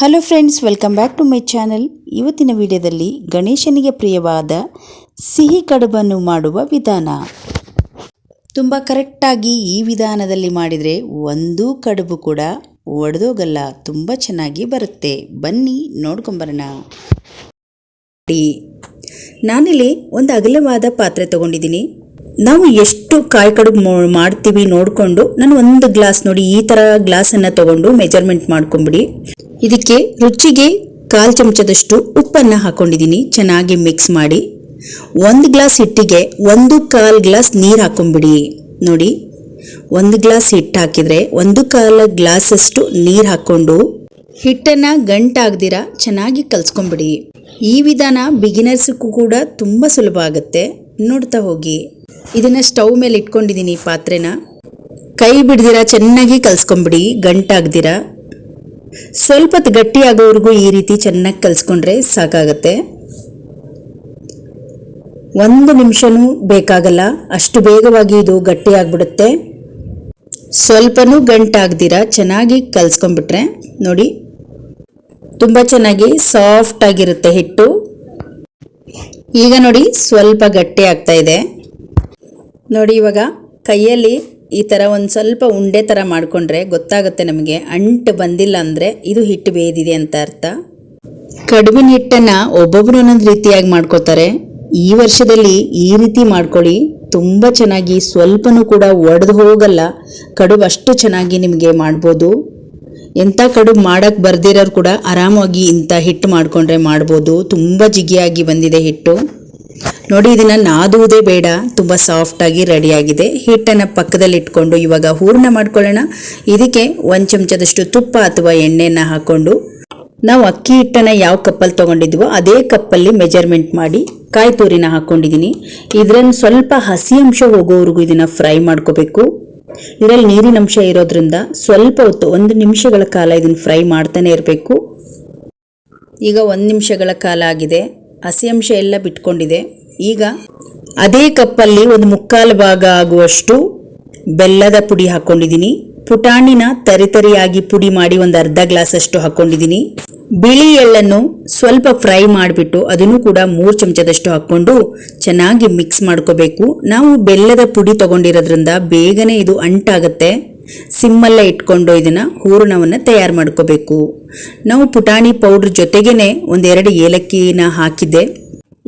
Hello friends welcome back to my channel ಇವತ್ತಿನ ವಿಡಿಯೋದಲ್ಲಿ ಗಣೇಶನಿಗೆ ಪ್ರಿಯವಾದ ಸಿಹಿ ಕಡುಬನ್ನು ಮಾಡುವ ವಿಧಾನ. ತುಂಬ ಕರೆಕ್ಟಾಗಿ ಈ ವಿಧಾನದಲ್ಲಿ ಮಾಡಿದರೆ ಒಂದೂ ಕಡುಬು ಕೂಡ ಒಡೆದೋಗಲ್ಲ ತುಂಬ ಚೆನ್ನಾಗಿ ಬರುತ್ತೆ. ಬನ್ನಿ ನೋಡ್ಕೊಂಬರೋಣ ನೋಡಿ, ನಾನಿಲ್ಲಿ ಒಂದು ಅಗಲವಾದ ಪಾತ್ರೆ ತಗೊಂಡಿದ್ದೀನಿ. ನಾವು ಎಷ್ಟು ಕಾಯಿ ಕಡುಬು ಮಾಡ್ತೀವಿ ನೋಡಿಕೊಂಡು ನಾನು ಒಂದು ಗ್ಲಾಸ್ ನೋಡಿ ಈ ಥರ ಗ್ಲಾಸನ್ನು ತಗೊಂಡು ಮೆಜರ್ಮೆಂಟ್ ಮಾಡ್ಕೊಂಬಿಡಿ. ಇದಕ್ಕೆ ರುಚಿಗೆ ಕಾಲು ಚಮಚದಷ್ಟು ಉಪ್ಪನ್ನು ಹಾಕೊಂಡಿದ್ದೀನಿ. ಚೆನ್ನಾಗಿ ಮಿಕ್ಸ್ ಮಾಡಿ. ಒಂದು ಗ್ಲಾಸ್ ಹಿಟ್ಟಿಗೆ ಒಂದು ಕಾಲು ಗ್ಲಾಸ್ ನೀರು ಹಾಕ್ಕೊಂಬಿಡಿ ನೋಡಿ, ಒಂದು ಗ್ಲಾಸ್ ಹಿಟ್ಟು ಹಾಕಿದರೆ ಒಂದು ಕಾಲು ಗ್ಲಾಸಷ್ಟು ನೀರು ಹಾಕ್ಕೊಂಡು ಹಿಟ್ಟನ್ನು ಗಂಟಾಗ್ದಿರ ಚೆನ್ನಾಗಿ ಕಲ್ಸ್ಕೊಂಬಿಡಿ. ಈ ವಿಧಾನ ಬಿಗಿನರ್ಸ್ಗೂ ಕೂಡ ತುಂಬ ಸುಲಭ ಆಗುತ್ತೆ. ನೋಡ್ತಾ ಹೋಗಿ. ಇದನ್ನು ಸ್ಟವ್ ಮೇಲೆ ಇಟ್ಕೊಂಡಿದ್ದೀನಿ ಪಾತ್ರೆನ. ಕೈ ಬಿಡ್ದಿರ, ಚೆನ್ನಾಗಿ ಕಲ್ಸ್ಕೊಂಬಿಡಿ, ಗಂಟಾಗ್ದಿರ. ಸ್ವಲ್ಪ ಗಟ್ಟಿಯಾಗೋವರೆಗೂ ಈ ರೀತಿ ಚೆನ್ನಾಗಿ ಕಲಿಸ್ಕೊಂಡ್ರೆ ಸಾಕಾಗತ್ತೆ. ಒಂದು ನಿಮಿಷನೂ ಬೇಕಾಗಲ್ಲ, ಅಷ್ಟು ಬೇಗವಾಗಿ ಇದು ಗಟ್ಟಿ ಆಗ್ಬಿಡುತ್ತೆ. ಸ್ವಲ್ಪನೂ ಗಂಟಾಗ್ದಿರ, ಚೆನ್ನಾಗಿ ಕಲಿಸ್ಕೊಂಬಿಟ್ರೆ ನೋಡಿ, ತುಂಬ ಚೆನ್ನಾಗಿ ಸಾಫ್ಟ್ ಆಗಿರುತ್ತೆ ಹಿಟ್ಟು. ಈಗ ನೋಡಿ, ಸ್ವಲ್ಪ ಗಟ್ಟಿ ಆಗ್ತಾ ಇದೆ. ನೋಡಿ ಇವಾಗ ಕೈಯಲ್ಲಿ ಈ ಥರ ಒಂದು ಸ್ವಲ್ಪ ಉಂಡೆ ಥರ ಮಾಡಿಕೊಂಡ್ರೆ ಗೊತ್ತಾಗುತ್ತೆ ನಮಗೆ. ಅಂಟು ಬಂದಿಲ್ಲ ಅಂದರೆ ಇದು ಹಿಟ್ಟು ಬೇಯ್ದಿದೆ ಅಂತ ಅರ್ಥ. ಕಡುಬಿನ ಹಿಟ್ಟನ್ನು ಒಬ್ಬೊಬ್ರು ಒಂದೊಂದು ರೀತಿಯಾಗಿ ಮಾಡ್ಕೋತಾರೆ. ಈ ವರ್ಷದಲ್ಲಿ ಈ ರೀತಿ ಮಾಡ್ಕೊಳ್ಳಿ. ತುಂಬ ಚೆನ್ನಾಗಿ ಸ್ವಲ್ಪನೂ ಕೂಡ ಒಡೆದು ಹೋಗಲ್ಲ. ಕಡುಬು ಅಷ್ಟು ಚೆನ್ನಾಗಿ ನಿಮಗೆ ಮಾಡ್ಬೋದು. ಎಂಥ ಕಡುಬು ಮಾಡೋಕ್ಕೆ ಬರ್ದಿರೋರು ಕೂಡ ಆರಾಮಾಗಿ ಇಂಥ ಹಿಟ್ಟು ಮಾಡಿಕೊಂಡ್ರೆ ಮಾಡ್ಬೋದು. ತುಂಬ ಜಿಗಿಯಾಗಿ ಬಂದಿದೆ ಹಿಟ್ಟು. ನೋಡಿ, ಇದನ್ನ ನಾದುವುದೇ ಬೇಡ. ತುಂಬ ಸಾಫ್ಟಾಗಿ ರೆಡಿಯಾಗಿದೆ ಹಿಟ್ಟನ್ನು ಪಕ್ಕದಲ್ಲಿ ಇಟ್ಕೊಂಡು ಇವಾಗ ಹೂರ್ಣ ಮಾಡ್ಕೊಳ್ಳೋಣ. ಇದಕ್ಕೆ ಒಂದು ಚಮಚದಷ್ಟು ತುಪ್ಪ ಅಥವಾ ಎಣ್ಣೆಯನ್ನು ಹಾಕ್ಕೊಂಡು ನಾವು ಅಕ್ಕಿ ಹಿಟ್ಟನ್ನು ಯಾವ ಕಪ್ಪಲ್ಲಿ ತೊಗೊಂಡಿದ್ವೋ ಅದೇ ಕಪ್ಪಲ್ಲಿ ಮೆಜರ್ಮೆಂಟ್ ಮಾಡಿ ಕಾಯಿ ತುರಿನ ಹಾಕ್ಕೊಂಡಿದ್ದೀನಿ ಇದರಲ್ಲಿ ಸ್ವಲ್ಪ ಹಸಿ ಅಂಶ ಹೋಗೋವರೆಗೂ ಇದನ್ನು ಫ್ರೈ ಮಾಡ್ಕೋಬೇಕು. ಇದರಲ್ಲಿ ನೀರಿನ ಅಂಶ ಇರೋದ್ರಿಂದ ಸ್ವಲ್ಪ ಹೊತ್ತು ಒಂದು ನಿಮಿಷಗಳ ಕಾಲ ಇದನ್ನು ಫ್ರೈ ಮಾಡ್ತಾನೆ ಇರಬೇಕು. ಈಗ ಒಂದು ನಿಮಿಷಗಳ ಕಾಲ ಆಗಿದೆ. ಹಸಿ ಅಂಶ ಎಲ್ಲ ಬಿಟ್ಕೊಂಡಿದೆ. ಈಗ ಅದೇ ಕಪ್ಪಲ್ಲಿ ಒಂದು ಮುಕ್ಕಾಲು ಭಾಗ ಆಗುವಷ್ಟು ಬೆಲ್ಲದ ಪುಡಿ ಹಾಕೊಂಡಿದ್ದೀನಿ. ಪುಟಾಣಿನ ತರಿತರಿಯಾಗಿ ಪುಡಿ ಮಾಡಿ ಒಂದು ಅರ್ಧ ಗ್ಲಾಸ್ ಅಷ್ಟು ಹಾಕೊಂಡಿದ್ದೀನಿ. ಬಿಳಿ ಎಳ್ಳನ್ನು ಸ್ವಲ್ಪ ಫ್ರೈ ಮಾಡಿಬಿಟ್ಟು ಅದನ್ನು ಕೂಡ ಮೂರು ಚಮಚದಷ್ಟು ಹಾಕ್ಕೊಂಡು ಚೆನ್ನಾಗಿ ಮಿಕ್ಸ್ ಮಾಡ್ಕೋಬೇಕು. ನಾವು ಬೆಲ್ಲದ ಪುಡಿ ತಗೊಂಡಿರೋದ್ರಿಂದ ಬೇಗನೆ ಇದು ಅಂಟಾಗುತ್ತೆ. ಸಿಮ್ಮಲ್ಲೇ ಇಟ್ಕೊಂಡು ಇದನ್ನ ಹೂರಣವನ್ನು ತಯಾರು ಮಾಡ್ಕೋಬೇಕು. ನಾವು ಪುಟಾಣಿ ಪೌಡ್ರ್ ಜೊತೆಗೇನೆ ಒಂದೆರಡು ಏಲಕ್ಕಿನ ಹಾಕಿದ್ದೆ.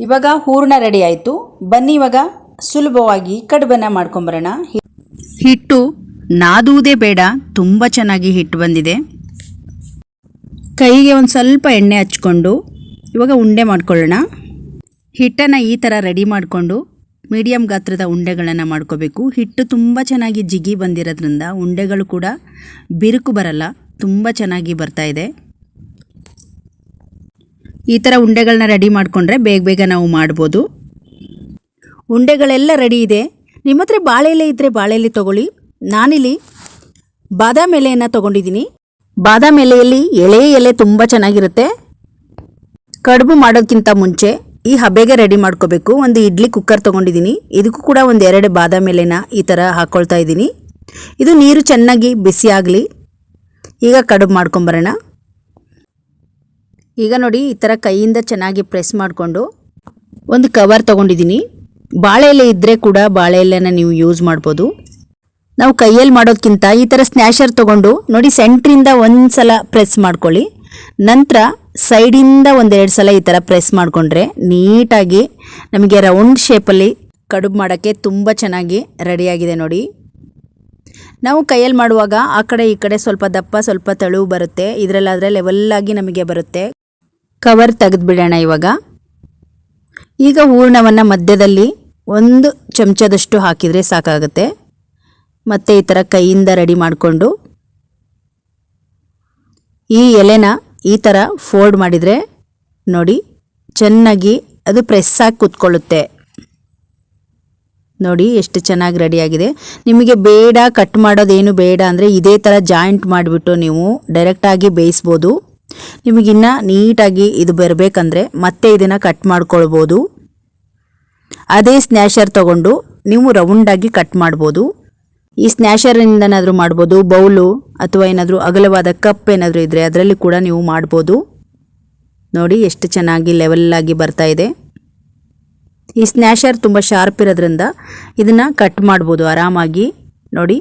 ಇವಾಗ ಹೂರ್ಣ ರೆಡಿ ಆಯಿತು. ಬನ್ನಿ ಇವಾಗ ಸುಲಭವಾಗಿ ಕಡುಬನ್ನ ಮಾಡ್ಕೊಂಬರೋಣ. ಹಿಟ್ಟು ನಾದುವುದೇ ಬೇಡ, ತುಂಬ ಚೆನ್ನಾಗಿ ಹಿಟ್ಟು ಬಂದಿದೆ. ಕೈಗೆ ಒಂದು ಸ್ವಲ್ಪ ಎಣ್ಣೆ ಹಚ್ಕೊಂಡು ಇವಾಗ ಉಂಡೆ ಮಾಡ್ಕೊಳ್ಳೋಣ. ಹಿಟ್ಟನ್ನು ಈ ಥರ ರೆಡಿ ಮಾಡಿಕೊಂಡು ಮೀಡಿಯಂ ಗಾತ್ರದ ಉಂಡೆಗಳನ್ನು ಮಾಡ್ಕೋಬೇಕು. ಹಿಟ್ಟು ತುಂಬ ಚೆನ್ನಾಗಿ ಜಿಗಿ ಬಂದಿರೋದ್ರಿಂದ ಉಂಡೆಗಳು ಕೂಡ ಬಿರುಕು ಬರಲ್ಲ, ತುಂಬ ಚೆನ್ನಾಗಿ ಬರ್ತಾ ಇದೆ. ಈ ಥರ ಉಂಡೆಗಳನ್ನ ರೆಡಿ ಮಾಡಿಕೊಂಡ್ರೆ ಬೇಗ ಬೇಗ ನಾವು ಮಾಡ್ಬೋದು. ಉಂಡೆಗಳೆಲ್ಲ ರೆಡಿ ಇದೆ. ನಿಮ್ಮ ಹತ್ರ ಬಾಳೆಲೆ ಇದ್ದರೆ ಬಾಳೆಲೆ ತೊಗೊಳ್ಳಿ. ನಾನಿಲ್ಲಿ ಬಾದಾಮ್ ಎಲೆಯನ್ನು ತೊಗೊಂಡಿದ್ದೀನಿ. ಬಾದಾಮ್ ಎಲೆಯಲ್ಲಿ ಎಳೆ ಎಲೆ ತುಂಬ ಚೆನ್ನಾಗಿರುತ್ತೆ. ಕಡುಬು ಮಾಡೋಕ್ಕಿಂತ ಮುಂಚೆ ಈ ಹಬೆಗೆ ರೆಡಿ ಮಾಡ್ಕೋಬೇಕು. ಒಂದು ಇಡ್ಲಿ ಕುಕ್ಕರ್ ತೊಗೊಂಡಿದ್ದೀನಿ. ಇದಕ್ಕೂ ಕೂಡ ಒಂದು ಎರಡು ಬಾದಾಮ್ ಎಲೆನ ಈ ಥರ ಹಾಕ್ಕೊಳ್ತಾ ಇದ್ದೀನಿ. ಇದು ನೀರು ಚೆನ್ನಾಗಿ ಬಿಸಿ ಆಗಲಿ. ಈಗ ಕಡುಬು ಮಾಡ್ಕೊಂಬರೋಣ. ಈಗ ನೋಡಿ ಈ ಥರ ಕೈಯಿಂದ ಚೆನ್ನಾಗಿ ಪ್ರೆಸ್ ಮಾಡಿಕೊಂಡು ಒಂದು ಕವರ್ ತೊಗೊಂಡಿದ್ದೀನಿ. ಬಾಳೆ ಎಲೆ ಇದ್ದರೆ ಕೂಡ ಬಾಳೆ ಎಲೆನ ನೀವು ಯೂಸ್ ಮಾಡ್ಬೋದು. ನಾವು ಕೈಯಲ್ಲಿ ಮಾಡೋದಕ್ಕಿಂತ ಈ ಥರ ಸ್ನ್ಯಾಶರ್ ತೊಗೊಂಡು ನೋಡಿ ಸೆಂಟ್ರಿಂದ ಒಂದು ಸಲ ಪ್ರೆಸ್ ಮಾಡ್ಕೊಳ್ಳಿ. ನಂತರ ಸೈಡಿಂದ ಒಂದೆರಡು ಸಲ ಈ ಥರ ಪ್ರೆಸ್ ಮಾಡಿಕೊಂಡ್ರೆ ನೀಟಾಗಿ ನಮಗೆ ರೌಂಡ್ ಶೇಪಲ್ಲಿ ಕಡುಬು ಮಾಡೋಕ್ಕೆ ತುಂಬ ಚೆನ್ನಾಗಿ ರೆಡಿಯಾಗಿದೆ ನೋಡಿ. ನಾವು ಕೈಯಲ್ಲಿ ಮಾಡುವಾಗ ಆ ಕಡೆ ಈ ಕಡೆ ಸ್ವಲ್ಪ ದಪ್ಪ ಸ್ವಲ್ಪ ತಳುವು ಬರುತ್ತೆ. ಇದರಲ್ಲಾದರೆ ಲೆವೆಲ್ಲಾಗಿ ನಮಗೆ ಬರುತ್ತೆ. ಕವರ್ ತೆಗೆದುಬಿಡೋಣ ಇವಾಗ. ಈಗ ಹೂರ್ಣವನ್ನು ಮಧ್ಯದಲ್ಲಿ ಒಂದು ಚಮಚದಷ್ಟು ಹಾಕಿದರೆ ಸಾಕಾಗುತ್ತೆ. ಮತ್ತು ಈ ಥರ ಕೈಯಿಂದ ರೆಡಿ ಮಾಡಿಕೊಂಡು ಈ ಎಲೆನ ಈ ಥರ ಫೋಲ್ಡ್ ಮಾಡಿದರೆ ನೋಡಿ ಚೆನ್ನಾಗಿ ಅದು ಪ್ರೆಸ್ ಆಗಿ ಕೂತ್ಕೊಳ್ಳುತ್ತೆ. ನೋಡಿ ಎಷ್ಟು ಚೆನ್ನಾಗಿ ರೆಡಿಯಾಗಿದೆ ನಿಮಗೆ ಬೇಡ, ಕಟ್ ಮಾಡೋದೇನು ಬೇಡ ಅಂದರೆ ಇದೇ ಥರ ಜಾಯಿಂಟ್ ಮಾಡಿಬಿಟ್ಟು ನೀವು ಡೈರೆಕ್ಟಾಗಿ ಬೇಯಿಸ್ಬೋದು. ನಿಮಗಿನ್ನ ನೀಟಾಗಿ ಇದು ಬರಬೇಕಂದ್ರೆ ಮತ್ತೆ ಇದನ್ನು ಕಟ್ ಮಾಡ್ಕೊಳ್ಬೋದು. ಅದೇ ಸ್ನ್ಯಾಷರ್ ತಗೊಂಡು ನೀವು ರೌಂಡಾಗಿ ಕಟ್ ಮಾಡ್ಬೋದು. ಈ ಸ್ನ್ಯಾಷರಿಂದನಾದರೂ ಮಾಡ್ಬೋದು ಬೌಲು ಅಥವಾ ಏನಾದರೂ ಅಗಲವಾದ ಕಪ್ ಏನಾದರೂ ಇದ್ದರೆ ಅದರಲ್ಲಿ ಕೂಡ ನೀವು ಮಾಡ್ಬೋದು. ನೋಡಿ ಎಷ್ಟು ಚೆನ್ನಾಗಿ ಲೆವೆಲ್ಲಾಗಿ ಬರ್ತಾ ಇದೆ. ಈ ಸ್ನ್ಯಾಷರ್ ತುಂಬ ಶಾರ್ಪ್ ಇರೋದ್ರಿಂದ ಇದನ್ನು ಕಟ್ ಮಾಡ್ಬೋದು ಆರಾಮಾಗಿ. ನೋಡಿ,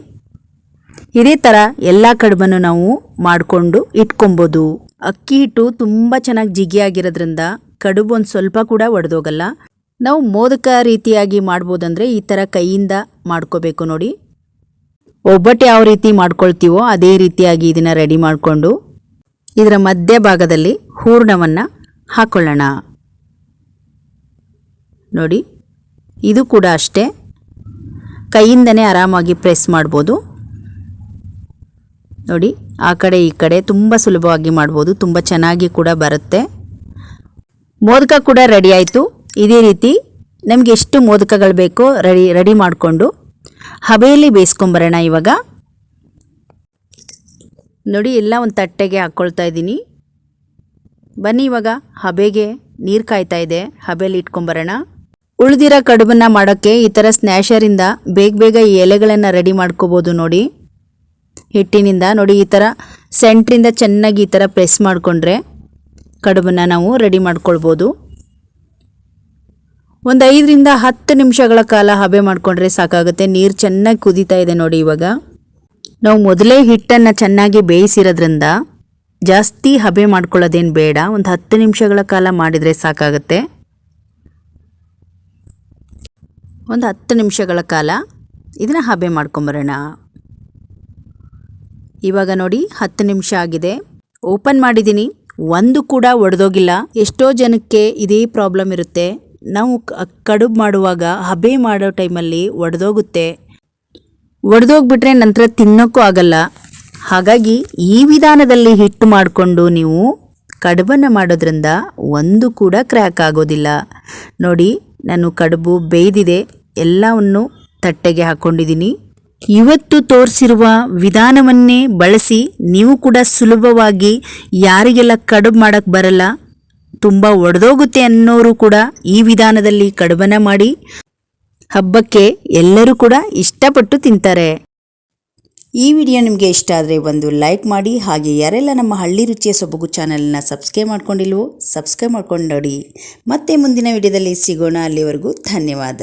ಇದೇ ಥರ ಎಲ್ಲ ಕಡಬನ್ನು ನಾವು ಮಾಡಿಕೊಂಡು ಇಟ್ಕೊಬೋದು. ಅಕ್ಕಿ ಹಿಟ್ಟು ತುಂಬ ಚೆನ್ನಾಗಿ ಜಿಗಿಯಾಗಿರೋದ್ರಿಂದ ಕಡುಬು ಒಂದು ಸ್ವಲ್ಪ ಕೂಡ ಒಡೆದೋಗಲ್ಲ. ನಾವು ಮೋದಕ ರೀತಿಯಾಗಿ ಮಾಡ್ಬೋದಂದ್ರೆ ಈ ಥರ ಕೈಯಿಂದ ಮಾಡ್ಕೋಬೇಕು ನೋಡಿ. ಒಬ್ಬಟ್ಟು ಯಾವ ರೀತಿ ಮಾಡ್ಕೊಳ್ತೀವೋ ಅದೇ ರೀತಿಯಾಗಿ ಇದನ್ನು ರೆಡಿ ಮಾಡಿಕೊಂಡು ಇದರ ಮಧ್ಯಭಾಗದಲ್ಲಿ ಹೂರ್ಣವನ್ನು ಹಾಕ್ಕೊಳ್ಳೋಣ ನೋಡಿ, ಇದು ಕೂಡ ಅಷ್ಟೇ. ಕೈಯಿಂದನೇ ಆರಾಮಾಗಿ ಪ್ರೆಸ್ ಮಾಡ್ಬೋದು. ನೋಡಿ ಆ ಕಡೆ ಈ ಕಡೆ ತುಂಬ ಸುಲಭವಾಗಿ ಮಾಡ್ಬೋದು, ತುಂಬ ಚೆನ್ನಾಗಿ ಕೂಡ ಬರುತ್ತೆ. ಮೋದಕ ಕೂಡ ರೆಡಿ ಆಯಿತು. ಇದೇ ರೀತಿ ನಮಗೆ ಎಷ್ಟು ಮೋದಕಗಳು ಬೇಕೋ ರೆಡಿ ರೆಡಿ ಮಾಡಿಕೊಂಡು ಹಬೆಯಲ್ಲಿ ಬೇಯಿಸ್ಕೊಂಬರೋಣ ಇವಾಗ. ನೋಡಿ, ಎಲ್ಲ ಒಂದು ತಟ್ಟೆಗೆ ಹಾಕ್ಕೊಳ್ತಾ ಇದ್ದೀನಿ. ಬನ್ನಿ ಇವಾಗ ಹಬೆಗೆ ನೀರು ಕಾಯ್ತಾ ಇದೆ, ಹಬೆಯಲ್ಲಿ ಇಟ್ಕೊಂಬರೋಣ. ಉಳಿದಿರೋ ಕಡುಬನ್ನು ಮಾಡೋಕ್ಕೆ ಈ ಥರ ಸ್ನ್ಯಾಶರಿಂದ ಬೇಗ ಬೇಗ ಈ ಎಲೆಗಳನ್ನು ರೆಡಿ ಮಾಡ್ಕೋಬೋದು ನೋಡಿ. ಹಿಟ್ಟಿನಿಂದ ನೋಡಿ ಈ ಥರ ಸೆಂಟ್ರಿಂದ ಚೆನ್ನಾಗಿ ಈ ಥರ ಪ್ರೆಸ್ ಮಾಡಿಕೊಂಡ್ರೆ ಕಡುಬನ್ನು ನಾವು ರೆಡಿ ಮಾಡ್ಕೊಳ್ಬೋದು. ಒಂದು ಐದರಿಂದ ಹತ್ತು ನಿಮಿಷಗಳ ಕಾಲ ಹಬೆ ಮಾಡಿಕೊಂಡ್ರೆ ಸಾಕಾಗುತ್ತೆ. ನೀರು ಚೆನ್ನಾಗಿ ಕುದೀತಾ ಇದೆ ನೋಡಿ ಇವಾಗ. ನಾವು ಮೊದಲೇ ಹಿಟ್ಟನ್ನು ಚೆನ್ನಾಗಿ ಬೇಯಿಸಿರೋದ್ರಿಂದ ಜಾಸ್ತಿ ಹಬೆ ಮಾಡ್ಕೊಳ್ಳೋದೇನು ಬೇಡ. ಒಂದು ಹತ್ತು ನಿಮಿಷಗಳ ಕಾಲ ಮಾಡಿದರೆ ಸಾಕಾಗುತ್ತೆ. ಒಂದು ಹತ್ತು ನಿಮಿಷಗಳ ಕಾಲ ಇದನ್ನು ಹಬೆ ಮಾಡ್ಕೊಂಬರೋಣ. ಇವಾಗ ನೋಡಿ ಹತ್ತು ನಿಮಿಷ ಆಗಿದೆ. ಓಪನ್ ಮಾಡಿದ್ದೀನಿ. ಒಂದು ಕೂಡ ಒಡೆದೋಗಿಲ್ಲ. ಎಷ್ಟೋ ಜನಕ್ಕೆ ಇದೇ ಪ್ರಾಬ್ಲಮ್ ಇರುತ್ತೆ. ನಾವು ಕಡುಬು ಮಾಡುವಾಗ, ಹಬೆ ಮಾಡೋ ಟೈಮಲ್ಲಿ ಒಡೆದೋಗುತ್ತೆ. ಒಡೆದೋಗ್ಬಿಟ್ರೆ ನಂತರ ತಿನ್ನೋಕ್ಕೂ ಆಗಲ್ಲ. ಹಾಗಾಗಿ ಈ ವಿಧಾನದಲ್ಲಿ ಹಿಟ್ಟು ಮಾಡಿಕೊಂಡು ನೀವು ಕಡುಬನ್ನು ಮಾಡೋದ್ರಿಂದ ಒಂದು ಕೂಡ ಕ್ರ್ಯಾಕ್ ಆಗೋದಿಲ್ಲ. ನೋಡಿ, ನಾನು ಕಡುಬು ಬೇಯ್ದಿದೆ. ಎಲ್ಲವನ್ನು ತಟ್ಟೆಗೆ ಹಾಕ್ಕೊಂಡಿದ್ದೀನಿ ಇವತ್ತು ತೋರಿಸಿರುವ ವಿಧಾನವನ್ನೇ ಬಳಸಿ ನೀವು ಕೂಡ ಸುಲಭವಾಗಿ ಯಾರಿಗೆಲ್ಲ ಕಡುಬು ಮಾಡೋಕ್ಕೆ ಬರಲ್ಲ, ತುಂಬ ಒಡೆದೋಗುತ್ತೆ ಅನ್ನೋರು ಕೂಡ ಈ ವಿಧಾನದಲ್ಲಿ ಕಡುಬನ್ನು ಮಾಡಿ ಹಬ್ಬಕ್ಕೆ ಎಲ್ಲರೂ ಕೂಡ ಇಷ್ಟಪಟ್ಟು ತಿಂತಾರೆ. ಈ ವಿಡಿಯೋ ನಿಮಗೆ ಇಷ್ಟ ಆದರೆ ಒಂದು ಲೈಕ್ ಮಾಡಿ, ಹಾಗೆ ಯಾರೆಲ್ಲ ನಮ್ಮ ಹಳ್ಳಿ ರುಚಿಯ ಸೊಬಗು ಚಾನಲ್ನ ಸಬ್ಸ್ಕ್ರೈಬ್ ಮಾಡ್ಕೊಂಡಿಲ್ವೋ ಸಬ್ಸ್ಕ್ರೈಬ್ ಮಾಡ್ಕೊಂಡು ನೋಡಿ ಮತ್ತೆ ಮುಂದಿನ ವಿಡಿಯೋದಲ್ಲಿ ಸಿಗೋಣ, ಅಲ್ಲಿವರೆಗೂ ಧನ್ಯವಾದ.